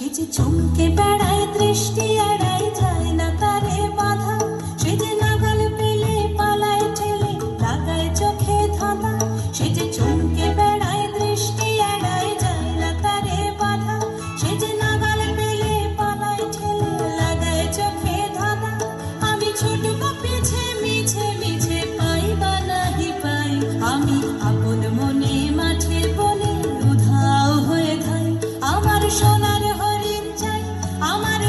সে যে চমকে বেড়ায় দৃষ্টি আর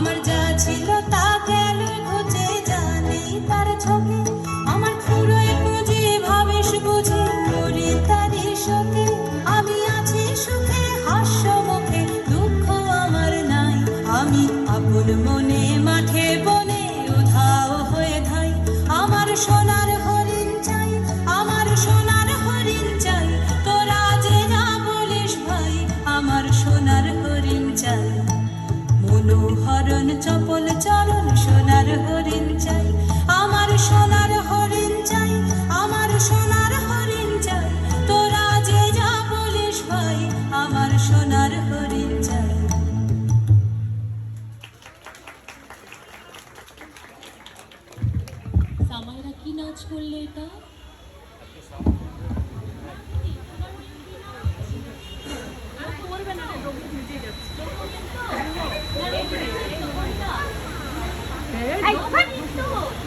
আমার যা ছিল তা গেল খুঁজে জানি তার ছবি? হরণ চপল চরণ সোনার হরিণ চাই। আমার সোনার হরিণ চাই, আমার সোনার হরিণ চাই। তোরা যে যা বলিস ভাই, আমার সোনার হরিণ চাই। সামাইরা কি নাচ করলে এটা? Bye.